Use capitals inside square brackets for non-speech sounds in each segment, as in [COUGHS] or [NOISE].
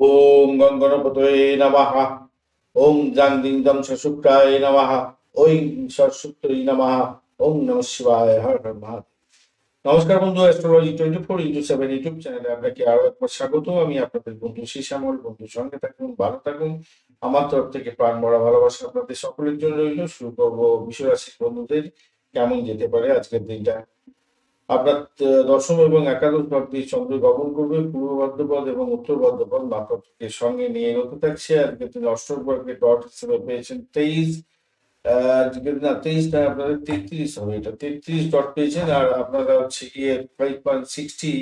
ওম গঙ্গনপতয়ে নমঃ। ওম জাং দিং দং সশুক্রায় নমঃ। ওই সশুক্রই নমঃ। ওম নমঃ শিবায় হর হর মহাদেব। নমস্কার বন্ধু astrology twenty four into seven YouTube চ্যানেলে আপনাকে আরও একবার স্বাগত। আমি আপনাদের বন্ধু শ্যামল বন্ধু সঙ্গে থাকুন, ভালো থাকুন। আমার তরফ থেকে প্রাণ ভরা ভালোবাসা আপনাদের সকলের জন্য রইল। শুরু করব বিশ্বরাশির বন্ধুদের কেমন যেতে পারে আজকের দিনটা? আপনার দশম এবং একাদশ ভাব দিয়ে চন্দ্র গমন করবে পূর্ব ভাদ্রপদ এবং উত্তর ভাদ্রপদ নাটককে সঙ্গে নিয়ে এগোতে থাকছে। আজকে তিনি অষ্টম বর্গের ডট হিসেবে পেয়েছেন তেইশ আহ, না তেইশ না আপনাদের তেত্রিশ হবে এটা। তেত্রিশ ডট পেয়েছেন আর আপনারা হচ্ছে গিয়ে five point sixty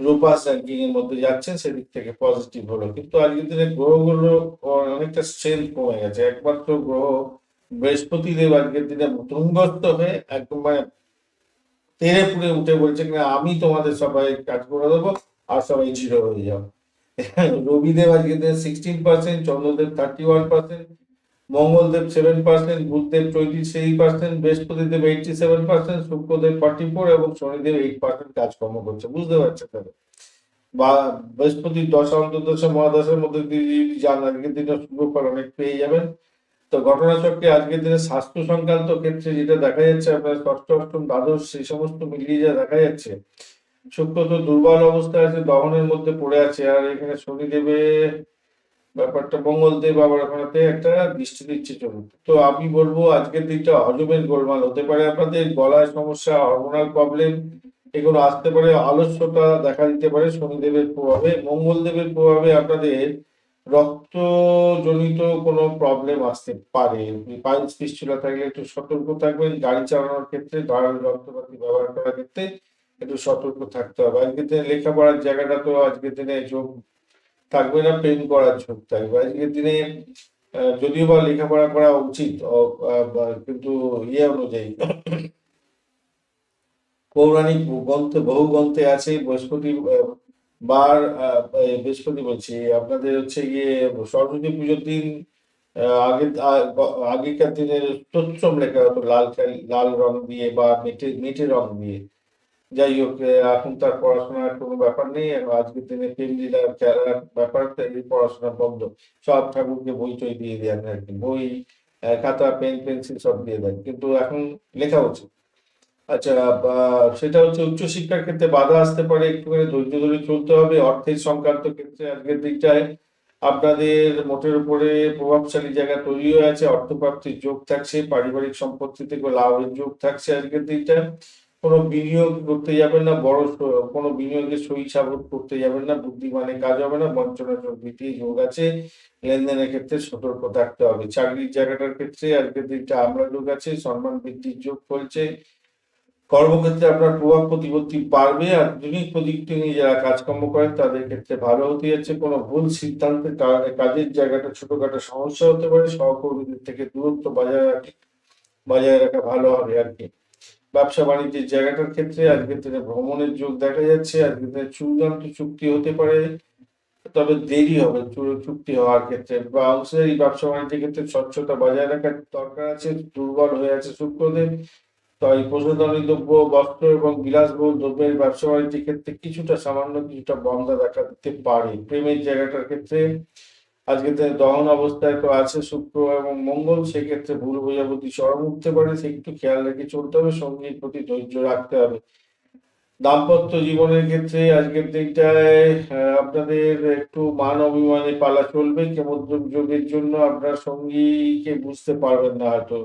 rupees ranking এর মধ্যে যাচ্ছেন সেদিক থেকে পজিটিভ হলো। কিন্তু আজকের দিনে গ্রহগুলো অনেকটা স্ট্রেংথ কমে গেছে। একমাত্র গ্রহ বৃহস্পতি দেব আজকের দিনে তুঙ্গস্থ হয়ে একদম মানে তেড়ে ফুড়ে উঠে বলছে আমি তোমাদের সবাই কাজ করে দেবো আর সবাই জিরো হয়ে যাও [LAUGHS] রবিদেব আজকে sixteen percent Chandradev thirty one percent Mangaldev seven percent Budhdev twenty three percent Brihaspatidev eighty seven percent Shukradev forty four এবং শনিদেব এইট পার্সেন্ট কাজকর্ম করছে। বুঝতে পারছে তাহলে? বা বৃহস্পতির দশা, অন্তর্দশা, মহাদশার মধ্যে আজকের দিনে শুভ ফল অনেক পেয়ে যাবেন। তো ঘটনাচক্রে আজকের দিনে স্বাস্থ্য সংক্রান্ত ক্ষেত্রে যেটা দেখা যাচ্ছে, আপনার ষষ্ঠ, অষ্টম, দ্বাদশ, সেই সমস্ত মিলিয়ে যা দেখা যাচ্ছে শুক্র তো দুর্বল অবস্থায় আছে, দহনের মধ্যে পড়ে আছে, আর এখানে শনিদেবে ব্যাপারটা, মঙ্গলদেব আবার ওখানেতে একটা দৃষ্টি দিচ্ছে চলুন। তো আমি বলব, আজকের দিনটা হজমের গোলমাল হতে পারে আপনাদের, গলায় সমস্যা হরমোনাল প্রবলেম এগুলো আসতে পারে, আলস্যতা দেখা দিতে পারে শনিদেবের প্রভাবে, মঙ্গলদেবের প্রভাবে আপনাদের রক্তজনিত কোনো প্রবলেম আসতে পারে। পাইলস থাকলে একটু সতর্ক থাকবেন। গাড়ি চালানোর ক্ষেত্রে ধারালো যন্ত্রপাতি ব্যবহার করার ক্ষেত্রে একটু সতর্ক থাকতে হবে। আজকের দিনে লেখাপড়ার জায়গাটা তো আজকের দিনে যোগ থাকবে না প্রেম করার ঝোঁক থাকবে। আজকের দিনে যদিও বা লেখাপড়া করা উচিত কিন্তু ইয়ে অনুযায়ী [COUGHS] পৌরাণিক গ্রন্থে, বহু গ্রন্থে আছে, বৃহস্পতি বার বৃহস্পতি বলছি, আপনাদের হচ্ছে গিয়ে সরস্বতী পুজোর দিন আগে আগেকার দিনের টোচ্চম লেখা হতো, লাল লাল রং দিয়ে বা মেটে মেটে রং দিয়ে। যাই হোক এখন তার পড়াশোনার কোনো ব্যাপার নেই আজকের দিনে প্রেম লীলার খেলার ব্যাপার পড়াশোনা বন্ধ, সব ঠাকুরকে বই টই দিয়ে দেন আর কি, বই খাতা পেন পেন্সিল সব দিয়ে দেন, কিন্তু এখন লেখা উচিত আচ্ছা সেটা হচ্ছে উচ্চশিক্ষার ক্ষেত্রে বাধা আসতে পারে একটুখানি ধৈর্য ধরে চলতে হবে। অর্থের সংক্রান্ত ক্ষেত্রে আজকের দিকটায় আপনাদের মোটের উপরে প্রভাবশালী জায়গা তৈরি হয়ে আছে। অর্থপ্রাপ্তির যোগ থাকছে, পারিবারিক সম্পত্তি থেকে লাভের যোগ থাকছে আজকের দিকটা কোনো বিনিয়োগ করতে যাবেন না, বড় কোনো বিনিয়োগে সই সাবুত করতে যাবেন না, বুদ্ধিমানে কাজ হবে না বঞ্চনা প্রভৃতি যোগ আছে। লেনদেনের ক্ষেত্রে সতর্ক থাকতে হবে। চাকরির জায়গাটার ক্ষেত্রে আজকের দিকটা আমরা যোগ আছে, সম্মান বৃদ্ধির যোগ চলছে কর্মক্ষেত্রে আপনার প্রভাব প্রতিপত্তি বাড়বে আর আধুনিক প্রযুক্তি নিয়ে যারা কাজকর্ম করেন, তাদের ক্ষেত্রে ভালো হতে যাচ্ছে। কোনো ভুল সিদ্ধান্তের কারণে কাজের জায়গাটা ছোটখাটো সমস্যা হতে পারে। সহকর্মীদের থেকে দূরত্ব বজায় রাখে, বজায় রাখা ভালো হবে আর কি। ব্যবসা বাণিজ্যের জায়গাটার ক্ষেত্রে আজকের দিনে ভ্রমণের যোগ দেখা যাচ্ছে আজকের দিনে চূড়ান্ত চুক্তি হতে পারে। তবে দেরি হবে চুক্তি হওয়ার ক্ষেত্রে। বা অংশীদারি ব্যবসা বাণিজ্যের ক্ষেত্রে স্বচ্ছতা বজায় রাখার দরকার আছে, দুর্বল হয়ে আছে শুক্রদেব। তাই প্রসাধনী দ্রব্য, বস্ত্র এবং বিলাসবহুল দ্রব্যের ব্যবসা বাণিজ্যের ক্ষেত্রে কিছুটা সামান্য, কিছুটা বন্ধ দেখা দিতে পারে। প্রেমের জায়গাটার ক্ষেত্রে আজকে দহন অবস্থায় তো আছে শুক্র এবং মঙ্গল, সেক্ষেত্রে ভুল বোঝাবুঝি চরম উঠতে পারে সে একটু খেয়াল রেখে চলতে হবে, সঙ্গীর প্রতি ধৈর্য রাখতে হবে। দাম্পত্য জীবনের ক্ষেত্রে আজকের দিনটায় আপনাদের একটু মান অভিমানে পালা চলবে কেমদ্রম যোগের জন্য আপনার সঙ্গীকে বুঝতে পারবেন না হয়তো।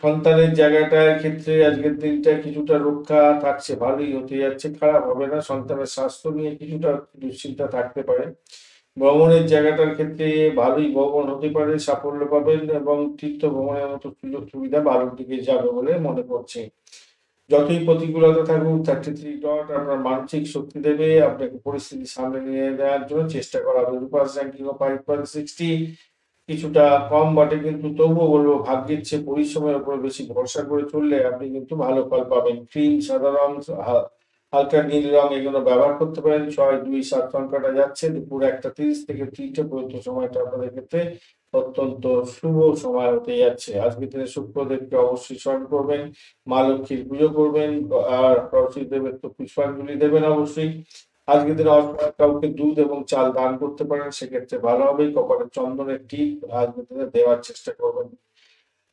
সন্তানের জায়গাটার ক্ষেত্রে আজকের দিনটা কিছুটা রক্ষা থাকছে, ভালোই হতে যাচ্ছে, খারাপ হবে না। সন্তানের স্বাস্থ্য নিয়ে কিছুটা দুশ্চিন্তা থাকতে পারে। ভ্রমণের জায়গাটার ক্ষেত্রে ভালোই ভ্রমণ হতে পারে, সাফল্য পাবেন এবং তীর্থ ভ্রমণের মতো সুযোগ সুবিধা ভালোর দিকে যাবে বলে মনে করছে। যতই প্রতিকূলতা থাকুক থার্টি থ্রি ডট আপনার মানসিক শক্তি দেবে। আপনাকে পরিস্থিতি সামনে নিয়ে নেওয়ার জন্য চেষ্টা করা হবে। রূপাস র্যাঙ্কিং ফাইভ পয়েন্ট সিক্সটি কিছুটা কম বটে, কিন্তু তবুও বলব ভাগ্যের চেয়ে পরিশ্রমের উপর বেশি ভরসা করে চললে আপনি কিন্তু ভালো ফল পাবেন। ক্রিম, সাদা রং হালকা নীল রং এগুলো ব্যবহার করতে পারেন। ছয়, দুই, সাত সংখ্যাটা যাচ্ছে। দুপুর একটা তিরিশ থেকে তিনটে পর্যন্ত সময়টা আপনাদের ক্ষেত্রে অত্যন্ত শুভ সময় হতে যাচ্ছে। আজকের দিনে শুক্রদেবকে অবশ্যই স্মরণ করবেন। মা লক্ষ্মীর পুজো করবেন। আর দেবের তো পুষ্পাঞ্জলি দেবেন অবশ্যই। আজকের দিনে কাউকে দুধ এবং চাল দান করতে পারেন, সেক্ষেত্রে ভালো হবে। কপালে চন্দনের টিপ আজকের দিনে দেওয়ার চেষ্টা করবেন।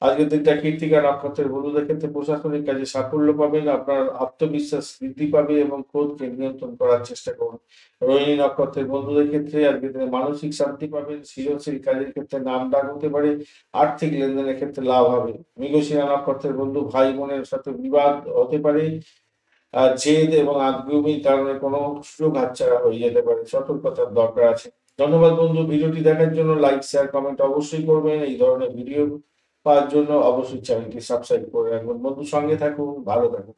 আজকের দিনটা কীর্তিকা নক্ষত্রের বন্ধুদের ক্ষেত্রে প্রশাসনিক কাজে সাফল্য পাবেন। আপনার আত্মবিশ্বাস বৃদ্ধি পাবে এবং ক্রোধকে নিয়ন্ত্রণ করার চেষ্টা করুন। রোহিণী নক্ষত্রের বন্ধুদের ক্ষেত্রে আজকের দিনে মানসিক শান্তি পাবেন। সৃজনশীল কাজের ক্ষেত্রে নাম ডাক হতে পারে। আর্থিক লেনদেনের ক্ষেত্রে লাভ হবে। মৃগশিরা নক্ষত্রের বন্ধু ভাই বোনের সাথে বিবাদ হতে পারে। জেদ এবং আগ্রহী কারণে কোনো সুযোগ হাতছাড়া হয়ে যেতে পারে। সতর্কতার দরকার আছে। ধন্যবাদ বন্ধু। ভিডিওটি দেখার জন্য লাইক শেয়ার কমেন্ট অবশ্যই করবেন। এই ধরনের ভিডিও পাওয়ার জন্য অবশ্যই চ্যানেলটি সাবস্ক্রাইব করে রাখবেন। বন্ধু সঙ্গে থাকুন, ভালো থাকুন।